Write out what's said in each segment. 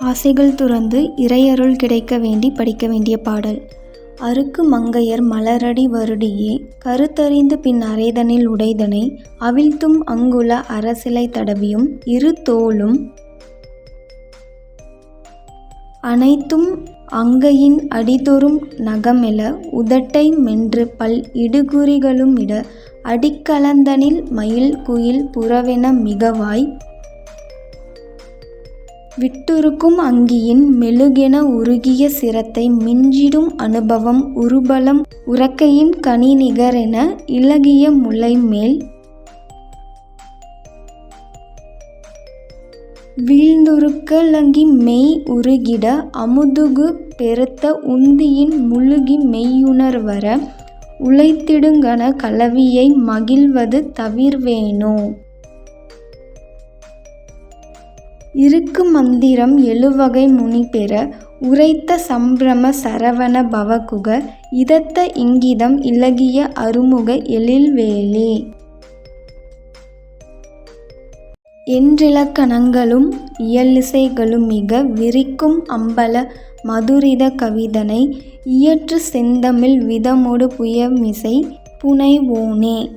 ஆசைகள் துறந்து இறையருள் கிடைக்க வேண்டி படிக்க வேண்டிய பாடல். அருக்கு மங்கையர் மலரடி வருடியே கருத்தறிந்து பின் அறைதனில் உடைதனை அவிழ்த்தும் அங்குல அரசிலை தடவியும் இரு தோளும் அனைத்தும் அங்கையின் அடிதொறும் நகமெல உதட்டை மென்று பல் இடுகுறிகளும் இட அடிக்கலந்தனில் மயில் குயில் புறவென மிகவாய் விட்டுருக்கும் அங்கியின் மெழுகென உருகிய சிரத்தை மிஞ்சிடும் அனுபவம் உருபலம் உறக்கையின் கனிநிகரென இளகிய முலைமேல் வீழ்ந்துருக்கலங்கி மெய் உருகிட அமுதுகு பெருத்த உந்தியின் முழுகி மெய்யுணர்வற உழைத்திடுங்கன கலவியை மகிழ்வது தவிர்வேனோ? இருக்கு மந்திரம் எழுவகை முனிபெற உரைத்த சம்பிரம சரவண பவகுக இதத்த இங்கிதம் இலகிய அருமுக எழில்வேலே. என்றிலக்கணங்களும் இயலிசைகளும் மிக விரிக்கும் அம்பல மதுரித கவிதனை இயற்று செந்தமிழ் விதமொடு புயமிசை புனைவோனே.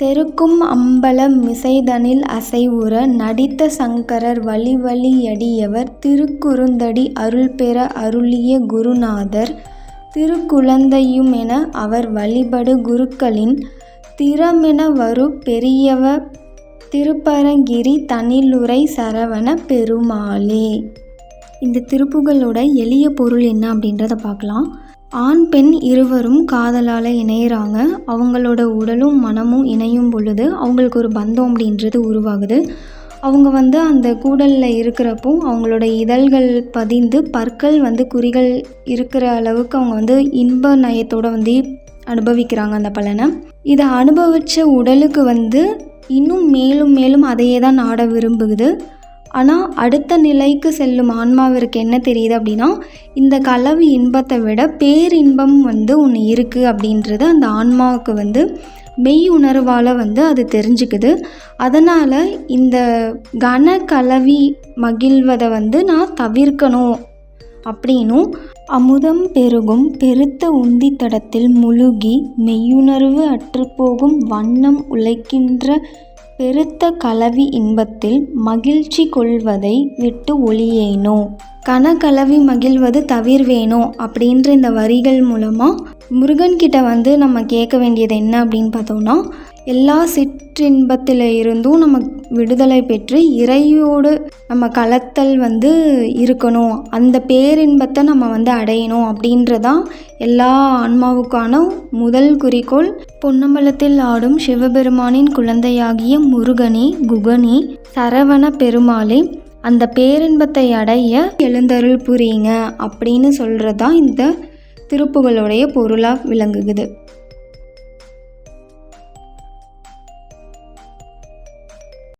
செருக்கும் அம்பலம் மிசைதனில் அசைவுற நடித்த சங்கரர் வழிவழியடியவர் திருக்குறுந்தடி அருள்பெற அருளிய குருநாதர் திருக்குழந்தையுமென அவர் வழிபடு குருக்களின் திறமென வரு பெரியவ திருப்பரங்கிரி தனிலுரை சரவண பெருமாளே. இந்த திருப்புகளோட எளிய பொருள் என்ன அப்படின்றத பார்க்கலாம். ஆண் பெண் இருவரும் காதலால் இணையிறாங்க. அவங்களோட உடலும் மனமும் இணையும் பொழுது அவங்களுக்கு ஒரு பந்தம் அப்படின்றது உருவாகுது. அவங்க வந்து அந்த கூடலில் இருக்கிறப்போ அவங்களோட இதழ்கள் பதிந்து பற்கள் வந்து குறிகள் இருக்கிற அளவுக்கு அவங்க வந்து இன்ப நயத்தோடு வந்து அனுபவிக்கிறாங்க அந்த பலனை. இதை அனுபவித்த உடலுக்கு வந்து இன்னும் மேலும் மேலும் அதையே தான் நாட விரும்புகுது. ஆனால் அடுத்த நிலைக்கு செல்லும் ஆன்மாவிற்கு என்ன தெரியுது அப்படின்னா இந்த கலவு இன்பத்தை விட பேரின்பம் வந்து ஒன்று இருக்குது அப்படின்றது அந்த ஆன்மாவுக்கு வந்து மெய் உணர்வால் வந்து அது தெரிஞ்சுக்குது. அதனால் இந்த கன கலவி மகிழ்வதை வந்து நான் தவிர்க்கணும் அப்படின்னும் அமுதம் பெருகும் பெருத்த உந்தித்தடத்தில் முழுகி மெய்யுணர்வு அற்றுப்போகும் வண்ணம் உழைக்கின்ற பெருத்த கலவி இன்பத்தில் மகிழ்ச்சி கொள்வதை விட்டு ஒளியேனோ கனகலவி மகிழ்வது தவிர்வேனோ? அப்படின்ற இந்த வரிகள் மூலமாக முருகன்கிட்ட வந்து நம்ம கேட்க வேண்டியது என்ன அப்படின்னு பார்த்தோம்னா எல்லா சிற்றின்பத்தில் இருந்தும் நமக்கு விடுதலை பெற்று இறையோடு நம்ம கலத்தல் வந்து இருக்கணும். அந்த பேரின்பத்தை நம்ம வந்து அடையணும் அப்படின்றதான் எல்லா ஆன்மாவுக்கான முதல் குறிக்கோள். பொன்னம்பலத்தில் ஆடும் சிவபெருமானின் குழந்தையாகிய முருகனி குகனி சரவண பெருமாளே அந்த பேரின்பத்தை அடைய எழுந்தருள் புரியுங்க அப்படின்னு சொல்கிறது தான் இந்த திருப்புகளுடைய பொருளாக விளங்குகுது.